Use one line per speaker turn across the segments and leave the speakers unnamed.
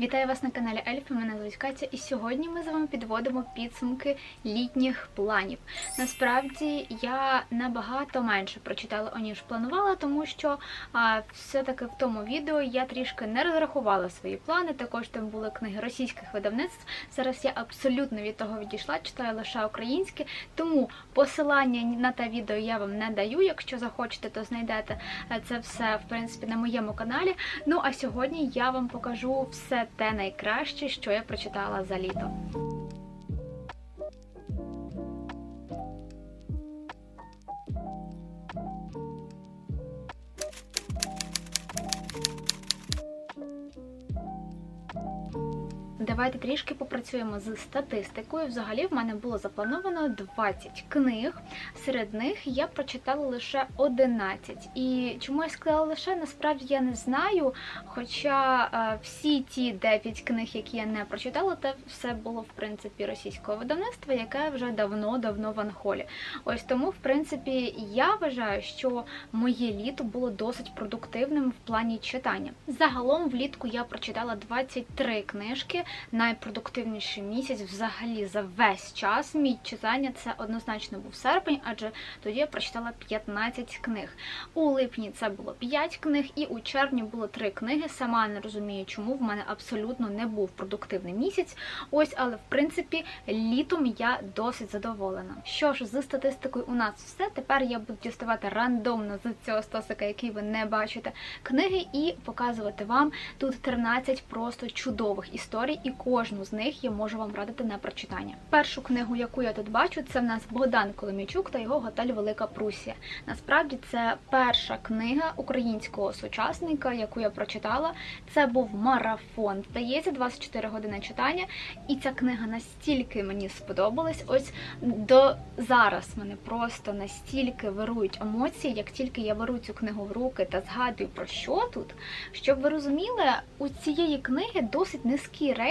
Вітаю вас на каналі Ельфи. Мене звуть Катя, і сьогодні ми з вами підводимо підсумки літніх планів. Насправді я набагато менше прочитала аніж планувала, тому що все-таки в тому відео я трішки не розрахувала свої плани. Також там були книги російських видавництв. Зараз я абсолютно від того відійшла, читаю лише українське, тому посилання на те відео я вам не даю. Якщо захочете, то знайдете е, це все в принципі на моєму каналі. Ну а сьогодні я вам покажу все те найкраще, що я прочитала за літо. Давайте трішки попрацюємо з статистикою. Взагалі в мене було заплановано 20 книг. Серед них я прочитала лише 11. І чому я сказала лише, насправді я не знаю. Хоча е, всі ті 9 книг, які я не прочитала, це все було в принципі російського видавництва, яке вже давно-давно в анхолі. Ось тому, в принципі, я вважаю, що моє літо було досить продуктивним в плані читання. Загалом влітку я прочитала 23 книжки найпродуктивніший місяць взагалі за весь час. Мій читання це однозначно був серпень, адже тоді я прочитала 15 книг. У липні це було 5 книг, і у червні було 3 книги. Сама не розумію, чому в мене абсолютно не був продуктивний місяць. Ось, але в принципі літом я досить задоволена. Що ж, з статистикою у нас все. Тепер я буду діставати рандомно з цього стосика, який ви не бачите, книги, і показувати вам тут 13 просто чудових історій і кожну з них я можу вам радити на прочитання. Першу книгу, яку я тут бачу, це в нас Богдан Коломійчук та його готель Велика Прусія. Насправді це перша книга українського сучасника, яку я прочитала. Це був марафон. Здається, 24 години читання. І ця книга настільки мені сподобалась. Ось до зараз мене просто настільки вирують емоції, як тільки я беру цю книгу в руки та згадую про що тут. Щоб ви розуміли, у цієї книги досить низький рейтинг,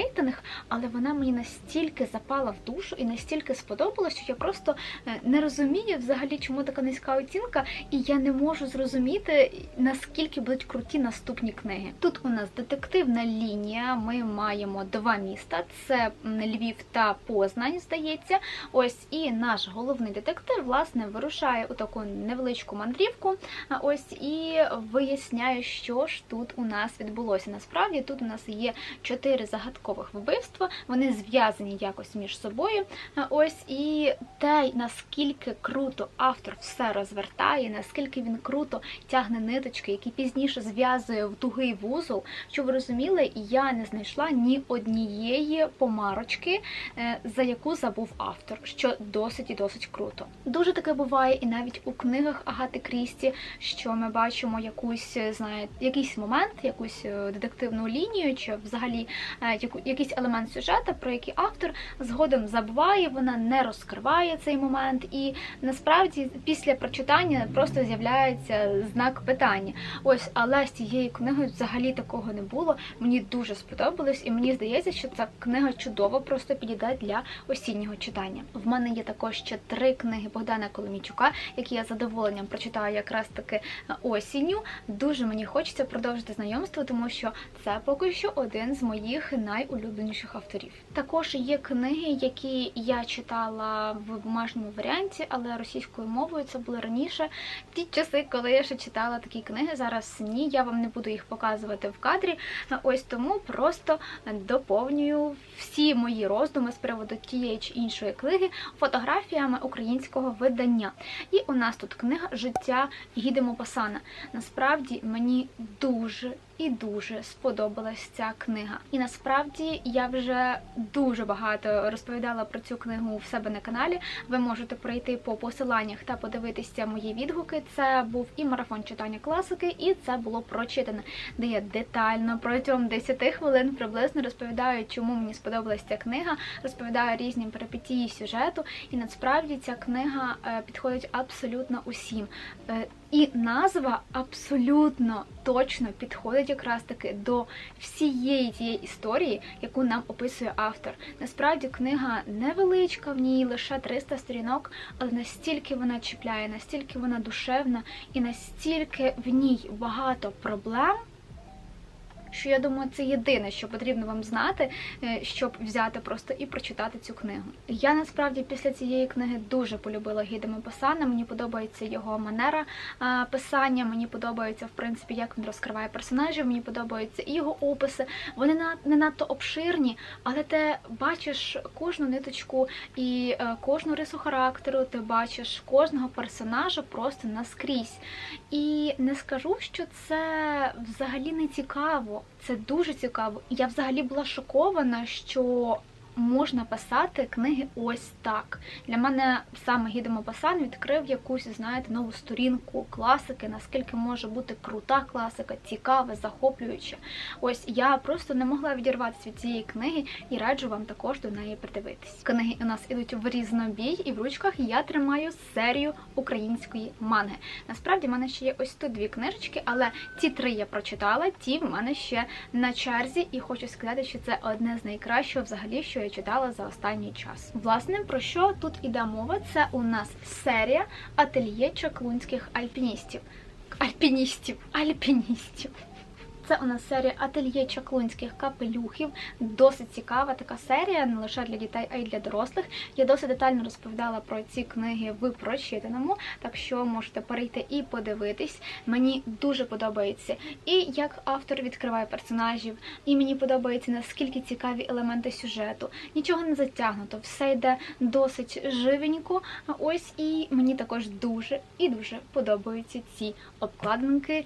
але вона мені настільки запала в душу і настільки сподобалась, що я просто е, не розумію взагалі, чому така низька оцінка, і я не можу зрозуміти, наскільки будуть круті наступні книги. Тут у нас детективна лінія. Ми маємо два міста: це Львів та Познань, здається. Ось і наш головний детектив власне вирушає у таку невеличку мандрівку. Ось і виясняє, що ж тут у нас відбулося. Насправді тут у нас є чотири загадкових вбивства. Вони зв'язані якось між собою. Ось і те, наскільки круто автор все розвертає, наскільки він круто тягне ниточки, які пізніше зв'язує в тугий вузол. Щоб ви розуміли, я не знайшла ні однієї помарочки, е, за яку забув автор, що досить і досить круто. Дуже таке буває і навіть у книгах Агати Крісті, що ми бачимо якусь, знаєте, якийсь момент, якусь е, детективну лінію, чи взагалі е, яку- якийсь елемент сюжету, про який автор згодом забуває, вона не розкриває цей момент, і насправді після прочитання просто з'являється знак питання. Ось, але з цією книгою взагалі такого не було. Мені дуже сподобалось, і мені здається, що ця книга чудово просто підійде для осіннього читання. В мене є також ще три книги Богдана Коломійчука, які я задоволенням прочитаю якраз таки осінню. Дуже мені хочеться продовжити знайомство, тому що це поки що один з моїх найулюбленіших авторів. Також є книги, які я читала в бумажному варіанті, але російською мовою це було раніше. Ті часи, коли я ще читала такі книги, зараз ні, я вам не буду їх показувати в кадрі. Ось тому просто доповнюю всі мої роздуми з приводу тієї чи іншої книги фотографіями українського видання. І у нас тут книга Життя Гіди Мопасана. Насправді мені дуже і дуже сподобалась ця книга. І насправді я вже дуже багато розповідала про цю книгу в себе на каналі. Ви можете пройти по посиланнях та подивитися мої відгуки. Це був і марафон читання класики, і це було прочитане, де я детально протягом 10 хвилин приблизно розповідаю, чому мені сподобалась ця книга, розповідаю різні перипетії сюжету. І насправді ця книга е, підходить абсолютно усім. І назва абсолютно точно підходить якраз таки до всієї тієї історії, яку нам описує автор. Насправді книга невеличка, в ній лише 300 сторінок, але настільки вона чіпляє, настільки вона душевна і настільки в ній багато проблем. Що я думаю, це єдине, що потрібно вам знати, е, щоб взяти просто і прочитати цю книгу. Я насправді після цієї книги дуже полюбила Гіда Мопасана. Мені подобається його манера писання. Мені подобається, в принципі, як він розкриває персонажів. Мені подобаються і його описи. Вони не надто обширні, але ти бачиш кожну ниточку і е, кожну рису характеру. Ти бачиш кожного персонажа просто наскрізь. І не скажу, що це взагалі не цікаво. Це дуже цікаво. Я взагалі була шокована, що можна писати книги ось так. Для мене саме Гідо Мопасан відкрив якусь, знаєте, нову сторінку класики, наскільки може бути крута класика, цікава, захоплююча. Ось я просто не могла відірватися від цієї книги і раджу вам також до неї придивитись. Книги у нас ідуть в різнобій, і в ручках я тримаю серію української манги. Насправді в мене ще є ось тут дві книжечки, але ці три я прочитала, ті в мене ще на черзі, і хочу сказати, що це одне з найкращого взагалі, що я читала за останній час. Власне, про що тут іде мова? Це у нас серія ательє чаклунських альпіністів. Альпіністів, альпіністів. Це у нас серія ательє чаклунських капелюхів. Досить цікава така серія, не лише для дітей, а й для дорослих. Я досить детально розповідала про ці книги в прочитаному, так що можете перейти і подивитись. Мені дуже подобається і як автор відкриває персонажів, і мені подобається наскільки цікаві елементи сюжету. Нічого не затягнуто, все йде досить живенько. А Ось і мені також дуже і дуже подобаються ці обкладинки.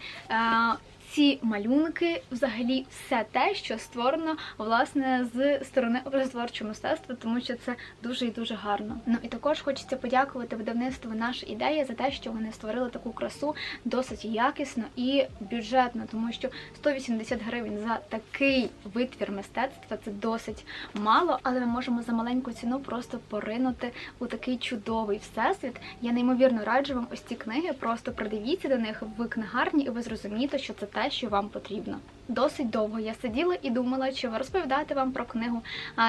Ці малюнки, взагалі, все те, що створено власне з сторони образотворчого мистецтва, тому що це дуже і дуже гарно. Ну і також хочеться подякувати видавництву наша ідея за те, що вони створили таку красу досить якісно і бюджетно, тому що 180 гривень за такий витвір мистецтва це досить мало, але ми можемо за маленьку ціну просто поринути у такий чудовий всесвіт. Я неймовірно раджу вам ось ці книги. Просто придивіться до них в книгарні, і ви зрозумієте, що це те, що вам потрібно. Досить довго я сиділа і думала, чи розповідати вам про книгу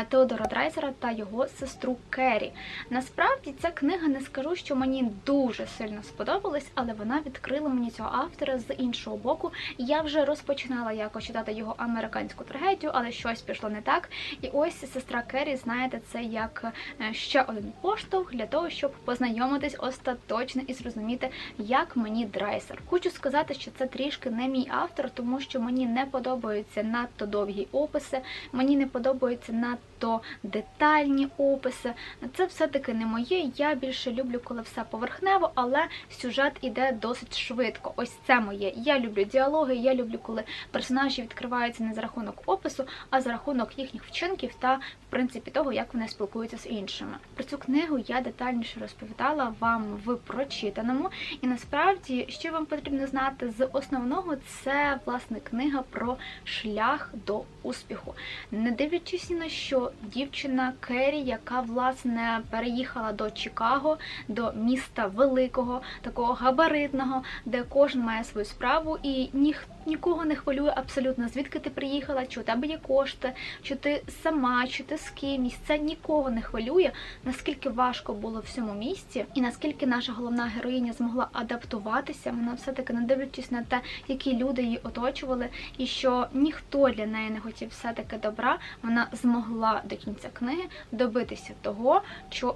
Теодора Драйзера та його сестру Керрі. Насправді ця книга не скажу, що мені дуже сильно сподобалась, але вона відкрила мені цього автора з іншого боку. Я вже розпочинала якось читати його американську трагедію, але щось пішло не так. І ось сестра Керрі, знаєте, це як е, ще один поштовх для того, щоб познайомитись остаточно і зрозуміти, як мені Драйзер. Хочу сказати, що це трішки не мій автор, тому що мені не подобаються надто довгі описи, мені не подобаються надто детальні описи. Це все-таки не моє. Я більше люблю, коли все поверхнево, але сюжет іде досить швидко. Ось це моє. Я люблю діалоги, я люблю, коли персонажі відкриваються не за рахунок опису, а за рахунок їхніх вчинків та, в принципі, того, як вони спілкуються з іншими. Про цю книгу я детальніше розповідала вам в прочитаному. І насправді, що вам потрібно знати з основного, це власне книга про шлях до успіху. Не дивлячись на що, дівчина Керрі, яка власне переїхала до Чикаго, до міста великого, такого габаритного, де кожен має свою справу, і ніхто. Нікого не хвилює абсолютно, звідки ти приїхала, чи у тебе є кошти, чи ти сама, чи ти з кимось. Це нікого не хвилює, наскільки важко було в цьому місці, і наскільки наша головна героїня змогла адаптуватися. Вона все-таки не дивлячись на те, які люди її оточували, і що ніхто для неї не хотів все-таки добра. Вона змогла до кінця книги добитися того,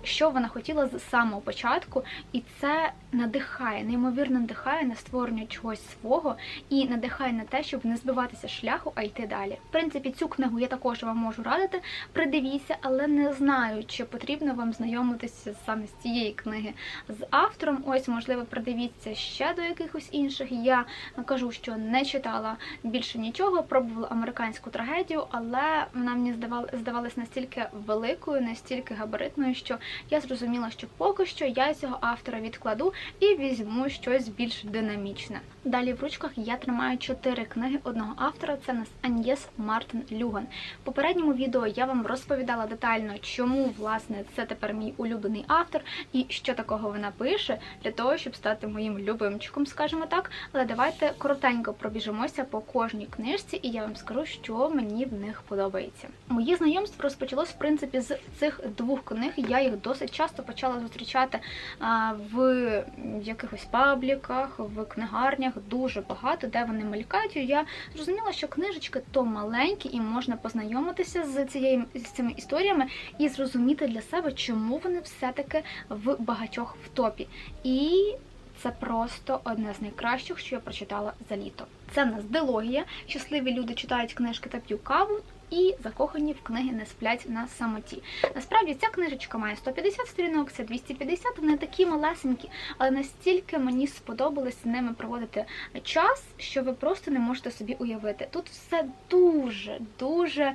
що, вона хотіла з самого початку, і це надихає, неймовірно надихає на створення чогось свого і надихає на те, щоб не збиватися шляху, а йти далі. В принципі, цю книгу я також вам можу радити. Придивіться, але не знаю, чи потрібно вам знайомитися саме з цієї книги з автором. Ось, можливо, придивіться ще до якихось інших. Я кажу, що не читала більше нічого, пробувала американську трагедію, але вона мені здавала, здавалась настільки великою, настільки габаритною, що я зрозуміла, що поки що я цього автора відкладу і візьму щось більш динамічне. Далі в ручках я тримаю чотири книги одного автора. Це нас Аньєс Мартин Люган. В попередньому відео я вам розповідала детально, чому власне це тепер мій улюблений автор і що такого вона пише для того, щоб стати моїм любимчиком, скажімо так. Але давайте коротенько пробіжимося по кожній книжці, і я вам скажу, що мені в них подобається. Моє знайомство розпочалось в принципі з цих двох книг. Я їх досить часто почала зустрічати в якихось пабліках, в книгарнях дуже багато, де вони лікатію, я зрозуміла, що книжечки то маленькі, і можна познайомитися з цією з цими історіями і зрозуміти для себе, чому вони все-таки в багатьох в топі. І це просто одне з найкращих, що я прочитала за літо. Це в нас дилогія. Щасливі люди читають книжки та п'ють каву. І закохані в книги не сплять на самоті. Насправді ця книжечка має 150 сторінок, це 250, вони такі малесенькі, але настільки мені сподобалось ними проводити час, що ви просто не можете собі уявити. Тут все дуже дуже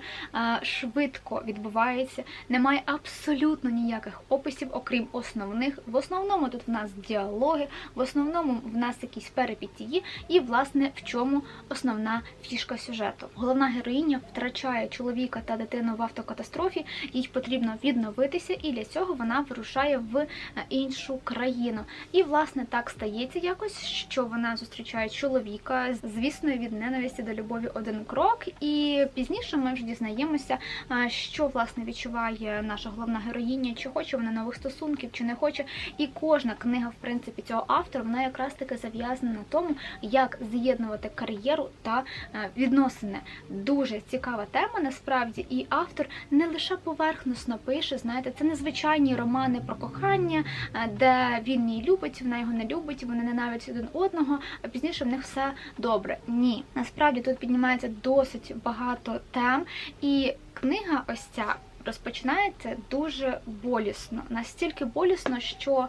швидко відбувається. Немає абсолютно ніяких описів, окрім основних. В основному тут в нас діалоги, в основному в нас якісь перипетії, і власне в чому основна фішка сюжету. Головна героїня втрачає чоловіка та дитину в автокатастрофі, їй потрібно відновитися, і для цього вона вирушає в е, іншу країну. І власне так стається якось, що вона зустрічає чоловіка, звісно, від ненависті до любові один крок. І пізніше ми вже дізнаємося, е, що власне відчуває наша головна героїня, чи хоче вона нових стосунків, чи не хоче. І кожна книга, в принципі, цього автора, вона якраз таки зав'язана на тому, як з'єднувати кар'єру та е, відносини. Дуже цікава тема насправді, і автор не лише поверхносно пише, знаєте, це незвичайні романи про кохання, е, де він її любить, вона його не любить, вони ненавидять один одного, а пізніше в них все добре. Ні, насправді тут піднімається досить багато тем, і книга ось ця. Розпочинається дуже болісно, настільки болісно, що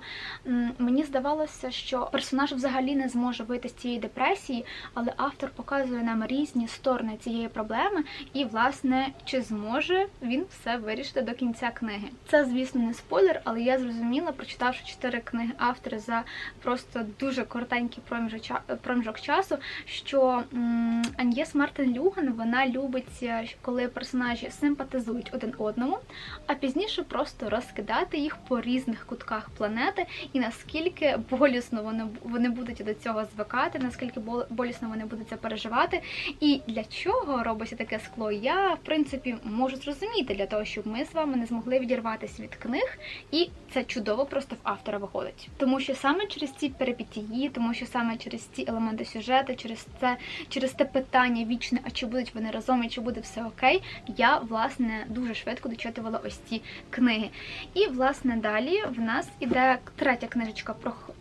мені здавалося, що персонаж взагалі не зможе вийти з цієї депресії, але автор показує нам різні сторони цієї проблеми, і, власне, чи зможе він все вирішити до кінця книги. Це, звісно, не спойлер, але я зрозуміла, прочитавши чотири книги автора за просто дуже коротенький проміжок, часу, що м, Аньєс Мартин Люган вона любить, е, коли персонажі симпатизують один одному а пізніше просто розкидати їх по різних кутках планети, і наскільки болісно вони будуть до цього звикати, наскільки болісно вони будуть це переживати. І для чого робиться таке скло? Я в принципі можу зрозуміти для того, щоб ми з вами не змогли відірватися від книг, і це чудово просто в автора виходить. Тому що саме через ці перипетії, тому що саме через ці елементи сюжету, через це, через те питання вічне, а чи будуть вони разом і чи буде все окей, я власне дуже швидко дочитувала ось ці книги. І, власне, далі в нас іде третя книжечка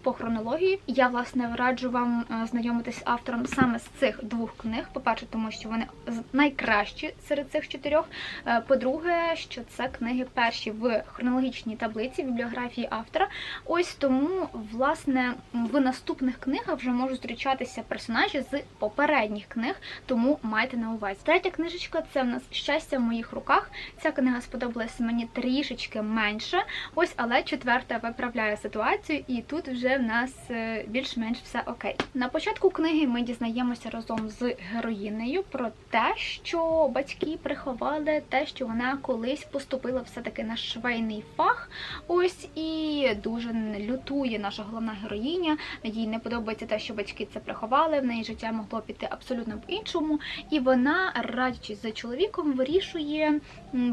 по хронології. Я, власне, раджу вам е, знайомитись з автором саме з цих двох книг. По-перше, тому що вони найкращі серед цих чотирьох. Е, по-друге, що це книги перші в хронологічній таблиці бібліографії автора. Ось тому, власне, в наступних книгах вже можуть зустрічатися персонажі з попередніх книг, тому майте на увазі. Третя книжечка це в нас щастя в моїх руках. Ця книга сподобалася мені трішечки менше. Ось, але четверта виправляє ситуацію, і тут вже в нас е, більш-менш все окей. На початку книги ми дізнаємося разом з героїнею про те, що батьки приховали те, що вона колись поступила все-таки на швейний фах. Ось і дуже лютує наша головна героїня. Їй не подобається те, що батьки це приховали. В неї життя могло піти абсолютно по-іншому. І вона, радячись за чоловіком, вирішує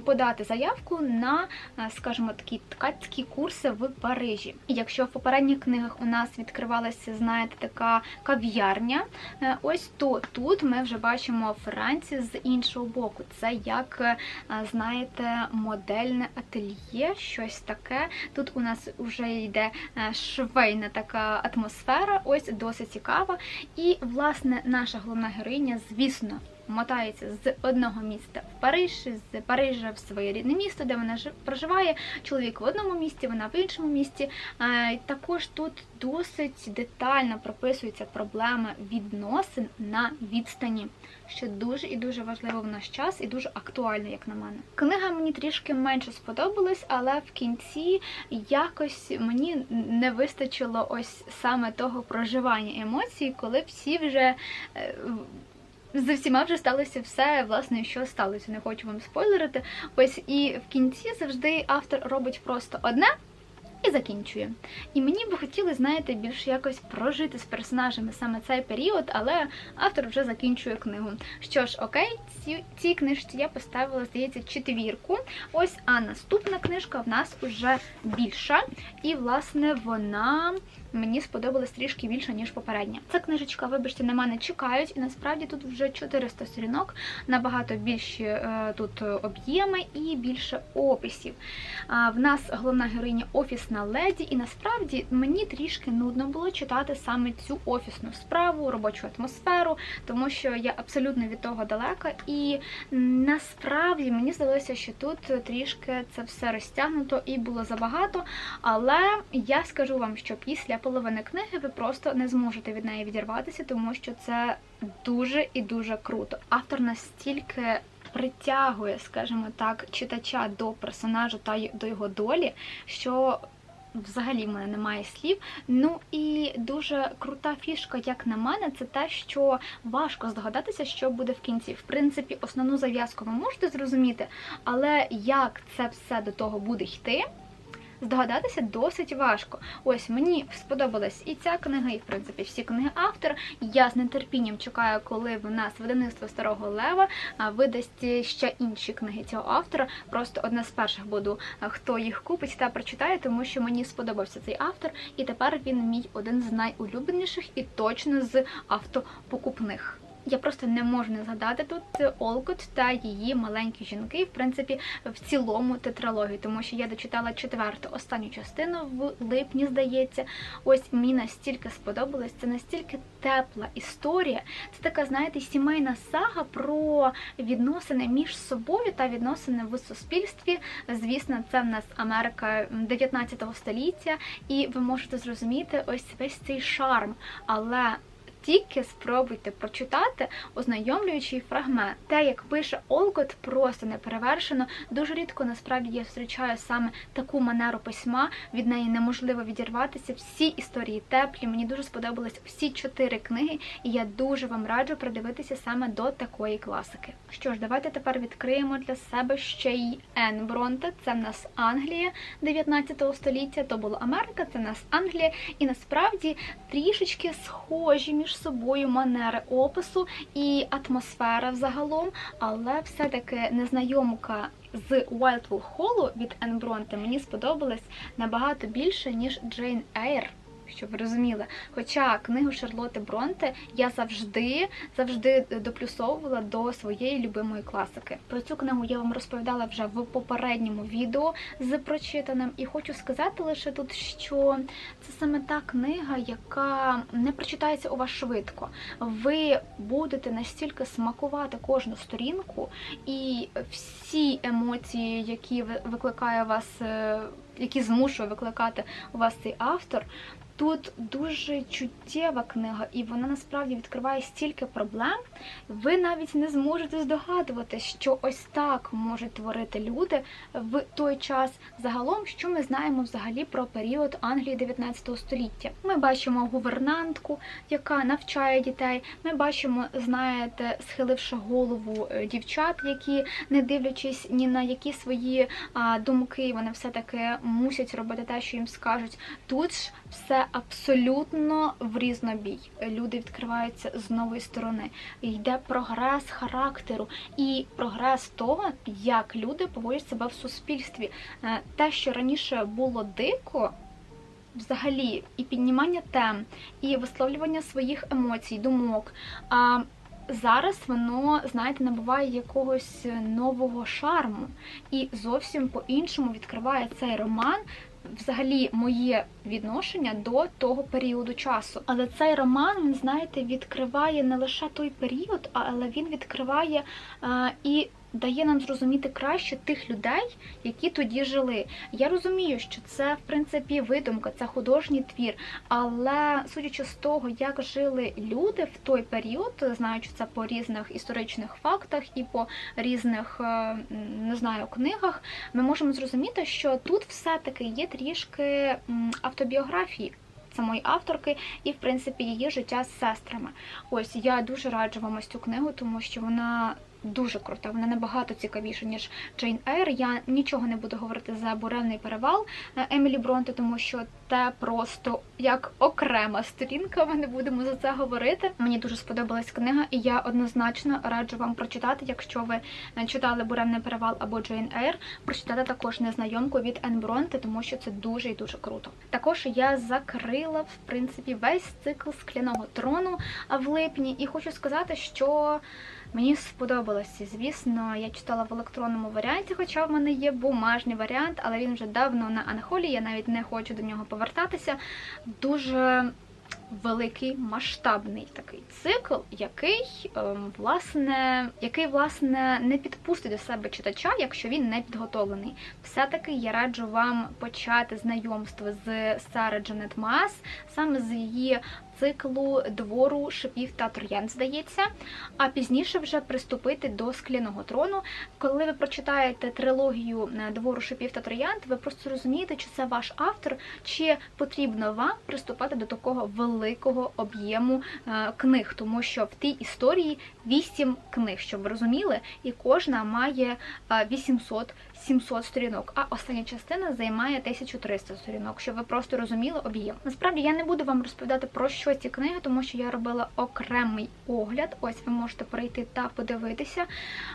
подати заявку на, е, скажімо, такі ткацькі курси в Парижі. Якщо в попередніх книгах у нас відкривалася, знаєте, така кав'ярня, е, ось то тут ми вже бачимо Францію з іншого боку. Це як, е, знаєте, модельне ательє, щось таке. Тут у нас вже йде швейна така атмосфера, ось досить цікава. І, власне, наша головна героїня, звісно мотається з одного міста в Париж, з Парижа в своє рідне місто, де вона проживає. Чоловік в одному місті, вона в іншому місті. Також тут досить детально прописуються проблеми відносин на відстані, що дуже і дуже важливо в наш час і дуже актуально, як на мене. Книга мені трішки менше сподобалась, але в кінці якось мені не вистачило ось саме того проживання емоцій, коли всі вже е, з всіма вже сталося все, власне, що сталося. Не хочу вам спойлерити. Ось і в кінці завжди автор робить просто одне. і закінчує. І мені би хотілося, знаєте, більш якось прожити з персонажами саме цей період, але автор вже закінчує книгу. Що ж, окей, ці, цій книжці я поставила, здається, четвірку. Ось, а наступна книжка в нас вже більша. І, власне, вона мені сподобалась трішки більше, ніж попередня. Ця книжечка, вибачте, на мене чекають, і насправді тут вже 400 сторінок, набагато більші е, тут об'єми і більше описів. В нас головна героїня офісна леді, і насправді мені трішки нудно було читати саме цю офісну справу, робочу атмосферу, тому що я абсолютно від того далека. І насправді мені здалося, що тут трішки це все розтягнуто і було забагато. Але я скажу вам, що після половини книги ви просто не зможете від неї відірватися, тому що це дуже і дуже круто. Автор настільки притягує, скажімо так, читача до персонажа та до його долі, що взагалі в мене немає слів. Ну і дуже крута фішка, як на мене, це те, що важко здогадатися, що буде в кінці. В принципі, основну зав'язку ви можете зрозуміти, але як це все до того буде йти. Здогадатися досить важко. Ось мені сподобалась і ця книга, і в принципі всі книги автора. Я з нетерпінням чекаю, коли в нас видавництво старого лева видасть ще інші книги цього автора. Просто одна з перших буду, хто їх купить та прочитає, тому що мені сподобався цей автор, і тепер він мій один з найулюбленіших і точно з автопокупних. Я просто не можу не згадати тут Олкот та її маленькі жінки, в принципі, в цілому тетралогію, тому що я дочитала четверту останню частину в липні, здається. Ось мені настільки сподобалось, це настільки тепла історія. Це така, знаєте, сімейна сага про відносини між собою та відносини в суспільстві. Звісно, це в нас Америка 19 століття, і ви можете зрозуміти ось весь цей шарм. Але тільки спробуйте прочитати ознайомлюючий фрагмент. Те, як пише Олкот, просто не перевершено. Дуже рідко насправді я зустрічаю саме таку манеру письма. Від неї неможливо відірватися. Всі історії теплі. Мені дуже сподобались всі чотири книги, і я дуже вам раджу придивитися саме до такої класики. Що ж, давайте тепер відкриємо для себе ще й Ен Бронте. Це в нас Англія 19 століття. То була Америка, це в нас Англія, і насправді трішечки схожі між собою манери опису і атмосфера взагалом, але все-таки незнайомка з Wildwood Hall від Ен Бронте мені сподобалась набагато більше, ніж Джейн Ейр щоб ви розуміли. Хоча книгу Шарлоти Бронте я завжди завжди доплюсовувала до своєї любимої класики. Про цю книгу я вам розповідала вже в попередньому відео з прочитаним, і хочу сказати лише тут, що це саме та книга, яка не прочитається у вас швидко. Ви будете настільки смакувати кожну сторінку, і всі емоції, які викликає вас, е, які змушує викликати у вас цей автор. Тут дуже чуттєва книга, і вона насправді відкриває стільки проблем. Ви навіть не зможете здогадувати, що ось так можуть творити люди в той час. Загалом, що ми знаємо взагалі про період Англії 19 століття. Ми бачимо гувернантку, яка навчає дітей. Ми бачимо, знаєте, схиливши голову е, дівчат, які, не дивлячись ні на які свої думки, вони все таки мусять робити те, що їм скажуть. Тут ж все абсолютно в різнобій. Люди відкриваються з нової сторони. Йде прогрес характеру і прогрес того, як люди поводять себе в суспільстві. Е, те, що раніше було дико. Взагалі, і піднімання тем, і висловлювання своїх емоцій, думок. А зараз воно, знаєте, набуває якогось нового шарму і зовсім по-іншому відкриває цей роман взагалі моє відношення до того періоду часу. Але цей роман, він знаєте, відкриває не лише той період, але він відкриває а, і дає нам зрозуміти краще тих людей, які тоді жили. Я розумію, що це, в принципі, видумка, це художній твір, але судячи з того, як жили люди в той період, знаючи це по різних історичних фактах і по різних, е, не знаю, книгах, ми можемо зрозуміти, що тут все-таки є трішки автобіографії самої авторки і, в принципі, її життя з сестрами. Ось я дуже раджу вам ось цю книгу, тому що вона дуже крута. Вона набагато цікавіша, ніж Джейн Ейр. Я нічого не буду говорити за буремний перевал е, Емілі Бронте, тому що те просто як окрема сторінка. Ми не будемо за це говорити. Мені дуже сподобалась книга, і я однозначно раджу вам прочитати, якщо ви е, читали буремний перевал або Джейн Ейр, прочитати також незнайомку від Ен Бронте, тому що це дуже і дуже круто. Також я закрила в принципі весь цикл скляного трону в липні, і хочу сказати, що. Мені сподобалося, звісно, я читала в електронному варіанті, хоча в мене є бумажний варіант, але він вже давно на анхолі, я навіть не хочу до нього повертатися. Дуже великий масштабний такий цикл, який ем, власне який власне не підпустить до себе читача, якщо він не підготовлений. Все-таки я раджу вам почати знайомство з Сари Джанет Маас, саме з її циклу двору шипів та троянд, здається, а пізніше вже приступити до скляного трону. Коли ви прочитаєте трилогію е, двору шипів та троянд, ви просто розумієте, чи це ваш автор, чи потрібно вам приступати до такого великого об'єму е, книг, тому що в тій історії вісім книг, щоб ви розуміли, і кожна має 800 700 сторінок, а остання частина займає 1300 сторінок, щоб ви просто розуміли об'єм. Насправді я не буду вам розповідати про що ці книги, тому що я робила окремий огляд. Ось ви можете прийти та подивитися.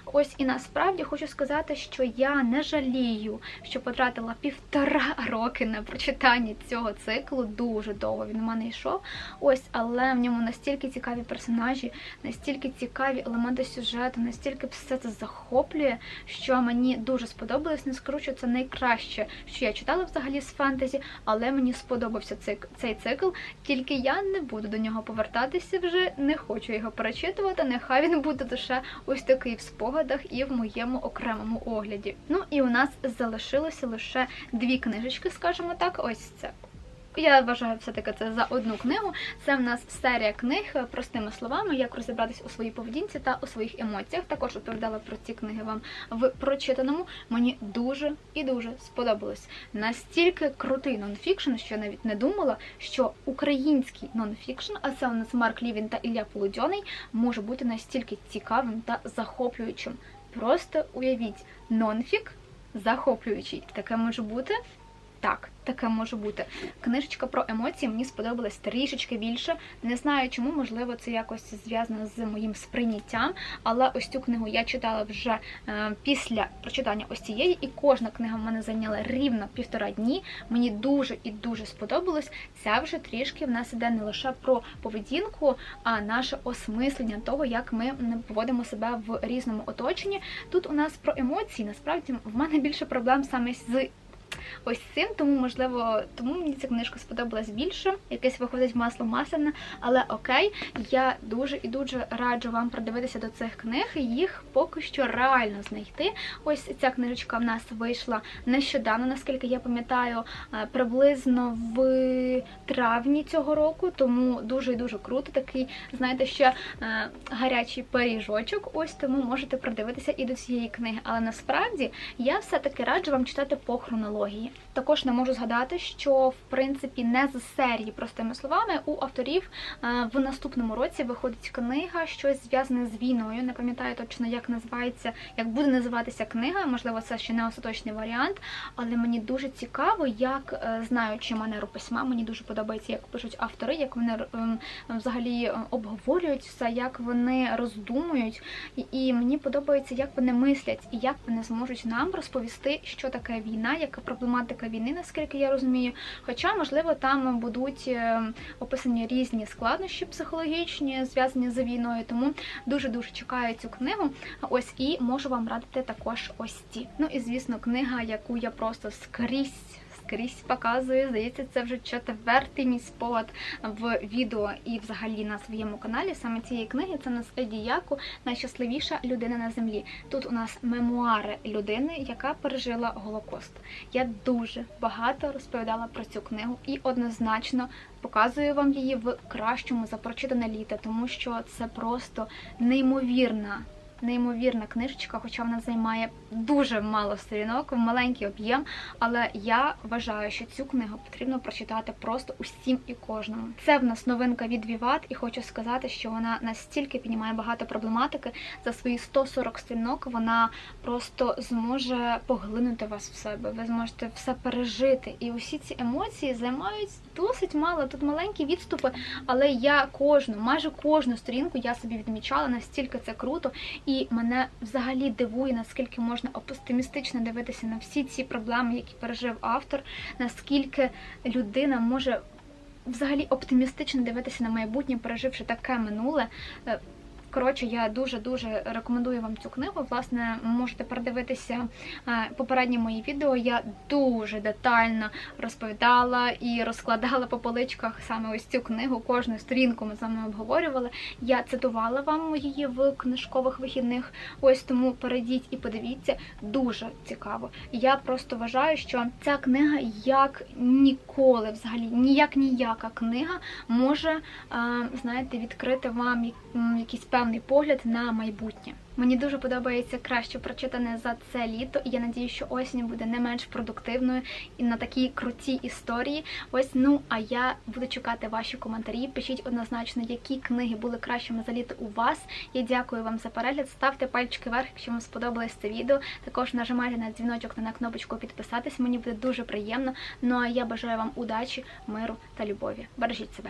Ось і насправді хочу сказати, що я не жалію, що потратила півтора роки на прочитання цього циклу. Дуже довго він у мене йшов. Ось, але в ньому настільки цікаві персонажі, настільки цікаві елементи сюжету, настільки все це захоплює, що мені дуже сподобалося сподобалось. Не скручу це найкраще, що я читала взагалі з фентезі, але мені сподобався цей цикл. Тільки я не буду до нього повертатися вже, не хочу його перечитувати. Нехай він буде лише ось такий в спогадах і в моєму окремому огляді. Ну і у нас залишилося лише дві книжечки, скажімо так. Ось це я вважаю, все-таки це за одну книгу. Це в нас серія книг, е, простими словами, як розібратись у своїй поведінці та у своїх емоціях. Також оповідала про ці книги вам в прочитаному. Мені дуже і дуже сподобалось. Настільки крутий нонфікшн, що я навіть не думала, що український нонфікшн, а це у нас Марк Лівін та Ілля Полудьоний, може бути настільки цікавим та захоплюючим. Просто уявіть, нонфік захоплюючий. Таке може бути так таке може бути. Книжечка про емоції мені сподобалась трішечки більше. Не знаю чому, можливо, це якось зв'язано з моїм сприйняттям. Але ось цю книгу я читала вже е, після прочитання ось цієї, і кожна книга в мене зайняла рівно півтора дні. Мені дуже і дуже сподобалось. Ця вже трішки в нас іде не лише про поведінку, а наше осмислення того, як ми поводимо себе в різному оточенні. Тут у нас про емоції. Насправді в мене більше проблем саме з ось цим, тому, можливо, тому мені ця книжка сподобалась більше. Якесь виходить масло масляне, але окей, я дуже і дуже раджу вам продивитися до цих книг. Їх поки що реально знайти. Ось ця книжечка в нас вийшла нещодавно, наскільки я пам'ятаю, е, приблизно в травні цього року, тому дуже і дуже круто. Такий, знаєте, ще е, гарячий пиріжочок. Ось тому можете продивитися і до цієї книги. Але насправді я все-таки раджу вам читати по хронології хронології. Також не можу згадати, що в принципі не з серії, простими словами, у авторів е, в наступному році виходить книга, щось зв'язане з війною. Не пам'ятаю точно, як називається, як буде називатися книга. Можливо, це ще не остаточний варіант, але мені дуже цікаво, як е, знаючи манеру письма, мені дуже подобається, як пишуть автори, як вони ем, взагалі обговорюють все, як вони роздумують. І мені подобається, як вони мислять і як вони зможуть нам розповісти, що таке війна, яка проблематика війни, наскільки я розумію. Хоча, можливо, там будуть е, описані різні складнощі психологічні, зв'язані з війною, тому дуже-дуже чекаю цю книгу. Ось і можу вам радити також ось ці. Ну і звісно, книга, яку я просто скрізь скрізь показую. Здається, це вже четвертий мій спогад в відео і взагалі на своєму каналі. Саме цієї книги це нас Еді Яку найщасливіша людина на землі. Тут у нас мемуари людини, яка пережила Голокост. Я дуже багато розповідала про цю книгу і однозначно показую вам її в кращому за прочитане літо, тому що це просто неймовірна неймовірна книжечка, хоча вона займає дуже мало сторінок, маленький об'єм. Але я вважаю, що цю книгу потрібно прочитати просто усім і кожному. Це в нас новинка від Віват, і хочу сказати, що вона настільки піднімає багато проблематики за свої 140 сторінок. Вона просто зможе поглинути вас в себе. Ви зможете все пережити. І усі ці емоції займають досить мало. Тут маленькі відступи, але я кожну, майже кожну сторінку я собі відмічала, настільки це круто, і мене взагалі дивує, наскільки можна оптимістично дивитися на всі ці проблеми, які пережив автор, наскільки людина може. Взагалі оптимістично дивитися на майбутнє, переживши таке минуле. Коротше, я дуже дуже рекомендую вам цю книгу. Власне, можете передивитися е, попередні мої відео. Я дуже детально розповідала і розкладала по поличках саме ось цю книгу. Кожну сторінку ми з вами обговорювали. Я цитувала вам її в книжкових вихідних. Ось тому перейдіть і подивіться. Дуже цікаво. Я просто вважаю, що ця книга як ніколи, взагалі, ніяк ніяка книга може, е, знаєте, відкрити вам м, якийсь певний погляд на майбутнє. Мені дуже подобається краще прочитане за це літо, і я надію, що осінь буде не менш продуктивною і на такій крутій історії. Ось ну а я буду чекати ваші коментарі. Пишіть однозначно, які книги були кращими за літо у вас. Я дякую вам за перегляд. Ставте пальчики вверх, якщо вам сподобалось це відео. Також нажимайте на дзвіночок та на кнопочку підписатись. Мені буде дуже приємно. Ну а я бажаю вам удачі, миру та любові. Бережіть себе.